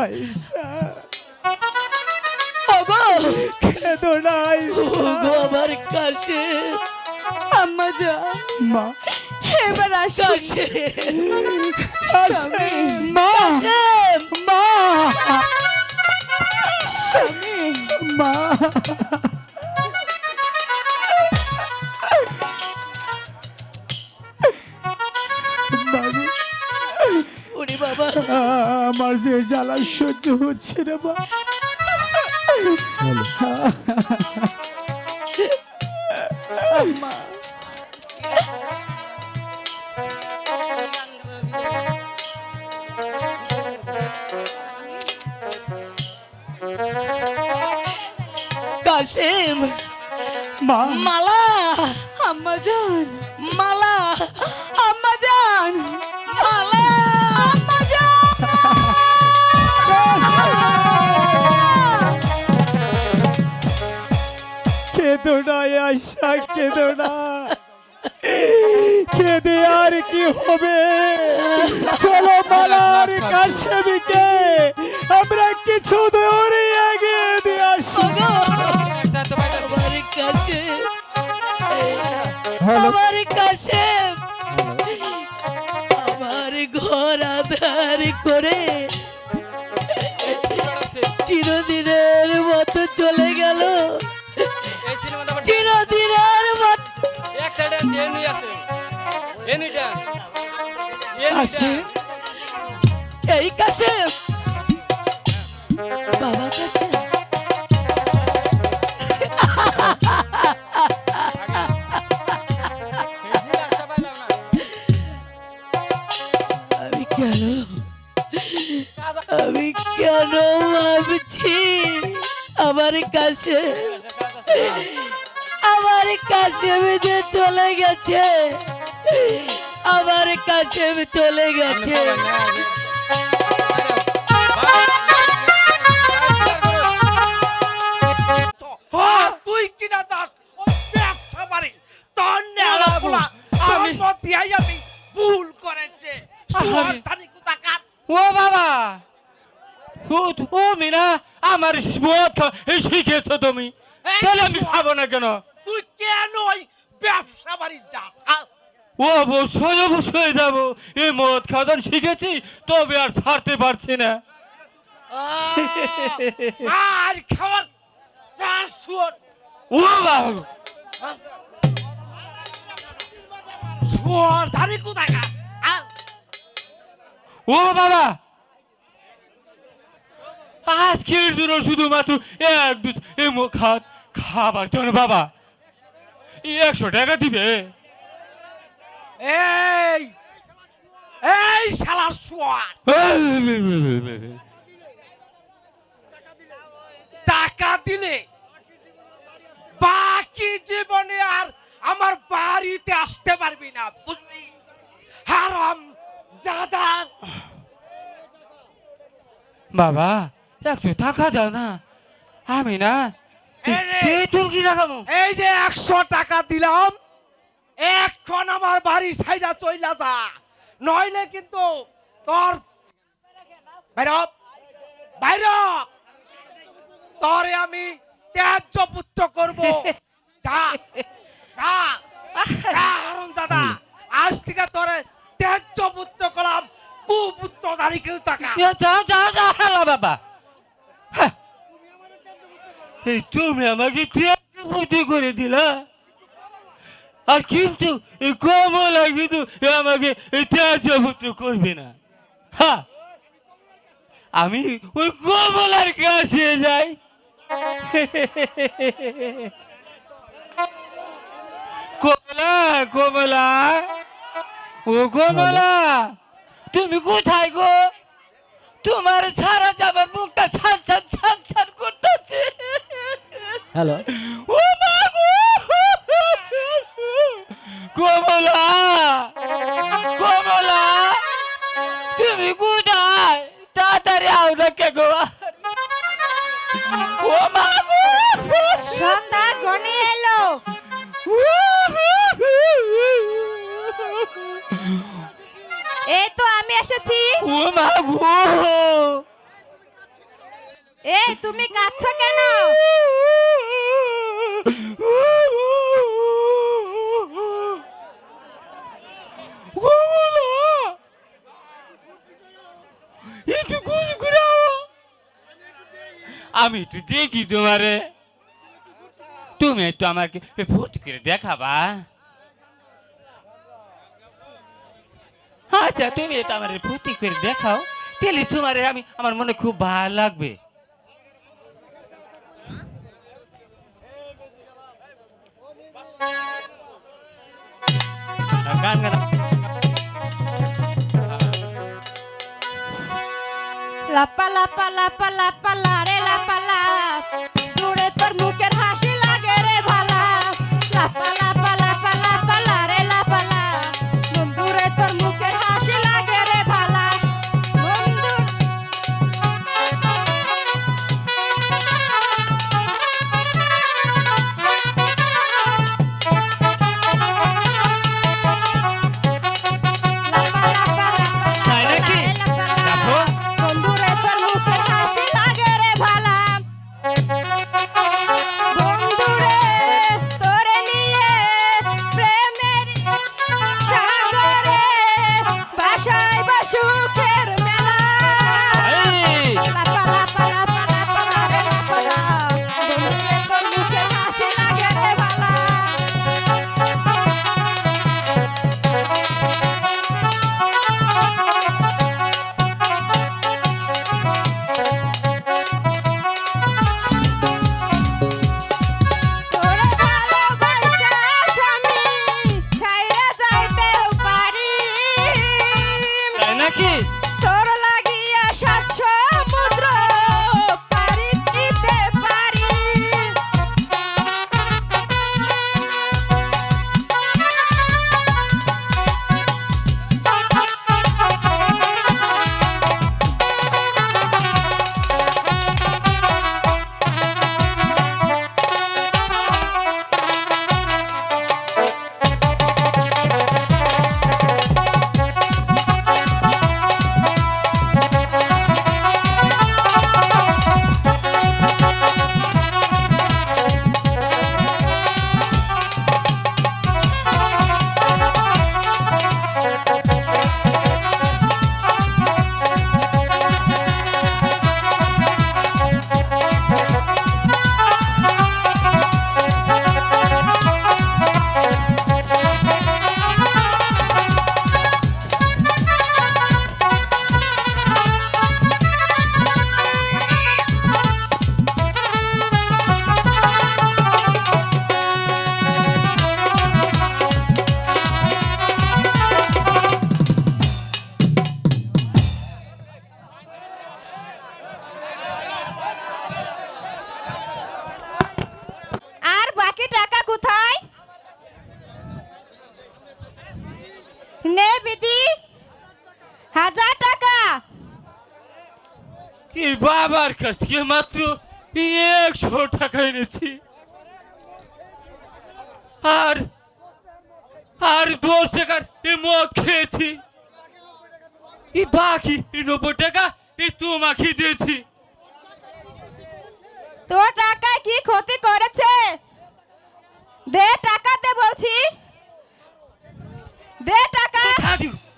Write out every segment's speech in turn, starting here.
আইসা ওগো কেঁদো না ওগো আমার কাছে আম্মা জান মা। এবার আসি। মা। মা। মা। সহ্য হচ্ছে রে মা। কাশেম। মা। মালা। আম্মা জান মালা। আম্মা জান কেঁদো না আশা কেঁদো না। কেঁদে আর কি হবে? চলো মালার কাশেমিকে আমরা কিছু দৌড়ে এগিয়ে দিয়ে আসি। আমার কাছে, আমার ঘর আধার করে এই বাবা আমি কেন? আমি কেন ভাবছি? আমার কাছে আমার কাছে যে চলে গেছে। আমার কাছে চলে গেছে। তুই কিনা যাস? ব্যবসা বাড়ি তোর নেড়াগুলা আমার মধ্যে আমি ভুল করেছে। ও বাবা মিনা আমার শিখেছো তুমি। তাহলে আমি। খাব না কেন? তুই কেন ওই ব্যবসা বাড়ি? ও অবশ্যই অবশ্যই যাব। এই মদ খাওয়ান শিখেছি তবে আর ছাড়তে পারছি না। আর খাওয়ার শুয়োর। ও বাবা। শুয়োর কোথাকার? আ? ও বাবা। আজকের জন্য শুধুমাত্র এক দু খাবার জন্য বাবা। একশো টাকা দিবে। এই এই শালার শুয়ার টাকা দিলে বাকি জীবনে আর আমার বাড়িতে আসতে পারবি না বুঝলি? হারাম জাদা। বাবা একশো টাকা দাও না। আমি না। পেটুল কি রাখাবো এই যে একশো টাকা দিলাম এখন আমার বাড়ি সাইডা চইলা যা। নইলে কিন্তু তোর হ, বাইর তোরে আমি ত্যায্য পুত্র করব। যা যা যা হারুন দাদা। আজ থেকে তোরে ত্যায্য পুত্র করলাম কুপুত্র দাঁড়ি কেউ টাকা যাও যাও যাও হ্যালো বাবা। হ্যাঁ। তুমি আমাকে ত্যাগ বুদ্ধি করে দিলা। আর কিন্তু কমলা কিন্তু আমাকে বুদ্ধি করবে না। হ্যাঁ আমি ওই কমলার কাছে যাই। কমলা কমলা ও কমলা তুমি কোথায় গো? তোমার সারা যাবার মুখটা ছান ছান ছান ছান করতেছে। হ্যালো। ও মা গো! কমলা কমলা তুমি কোথায়? তাড়াতাড়ি আও কে গো। ও মা সন্ধ্যা গনে এলো। এই তো আমি এসেছি। ও মা গো। এই তুমি কাঁদছো কেন? আমি একটু দেখি তোমারে। তুমি একটু আমাকে ভর্তি করে দেখাবা। আচ্ছা তুমি এটা আমার ভর্তি করে দেখাও, তাহলে তোমারে আমি, আমার মনে খুব ভালো লাগবে। গান গান। লাপা লাপা লাপা লাপা লারে দূরে তোর বাবার কাছ থেকে মাত্র একশো টাকা এনেছি। আর আর দশ টাকার মদ খেয়েছি। বাকি নব্বই টাকা তোমাকে দিয়েছি। তোর টাকা কি ক্ষতি করেছে? দে টাকা দে বলছি। দে টাকা।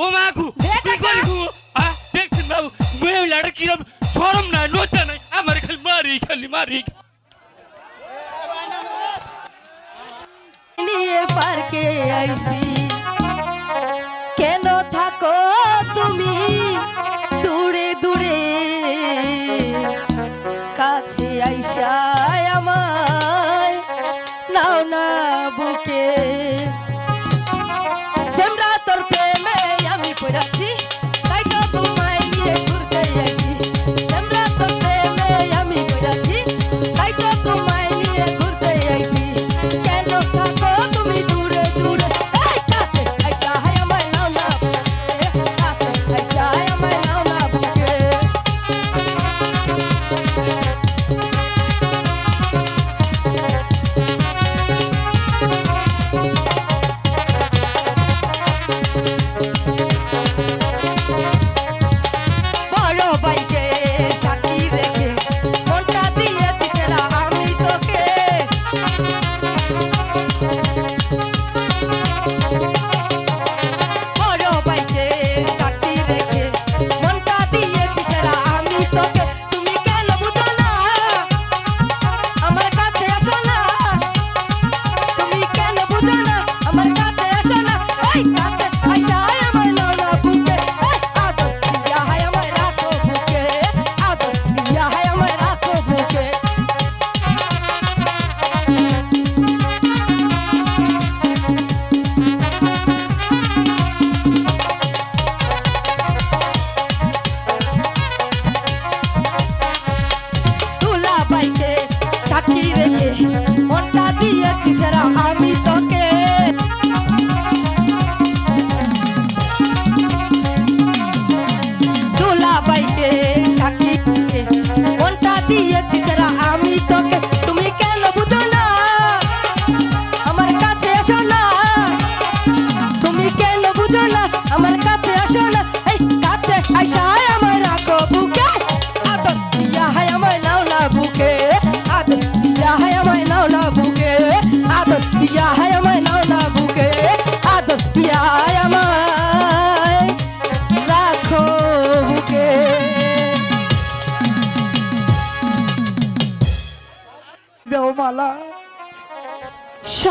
ও মাগু দে টাকা। দেখছেন বাবু মহিলাটা কিরম শরম নাই লজ্জা নাই, আমার খালি মারি খালি মারি। পার্কে আইছি। কেন থাকো তুমি দূরে দূরে? কাছে আইসায় আমায় নাও না বুকে। তোর প্রেমে আমি পড়াছি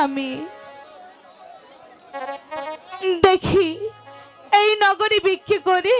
স্বামী দেখি, এই নগরী বিক্রি করে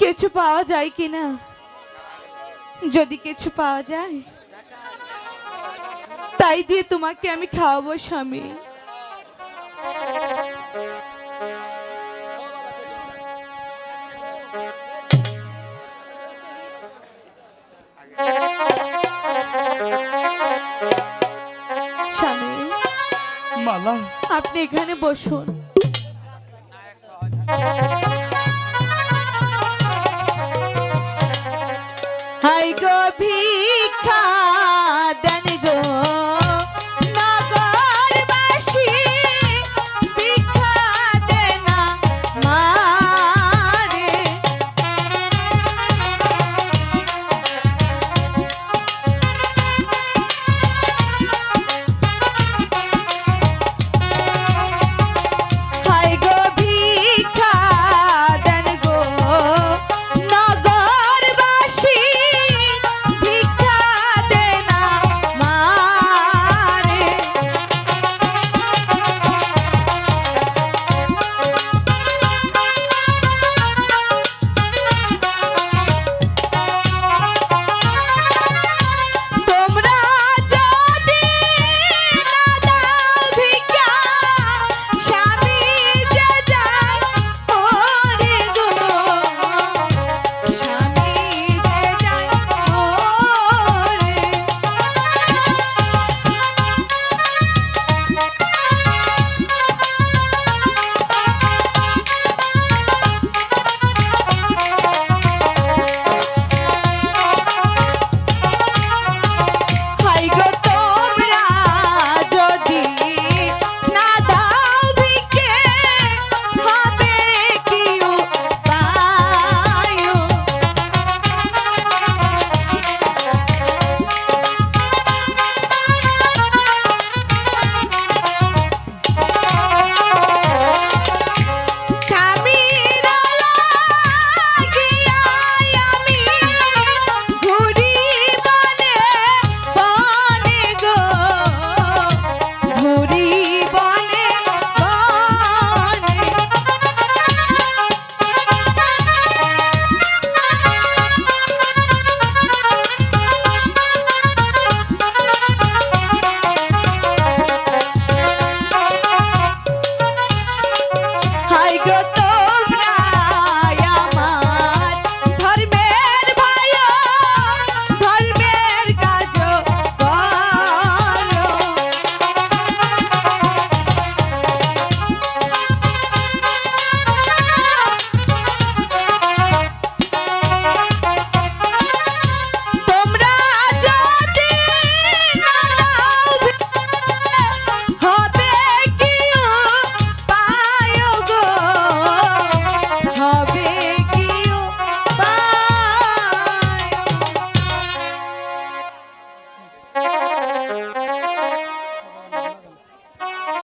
কিছু পাওয়া যায় কিনা। যদি কিছু পাওয়া যায়, তাই দিয়ে তোমাকে আমি খাওয়াবো, স্বামী। মালা আপনি এখানে বসুন। হাই গো ভিক্ষা।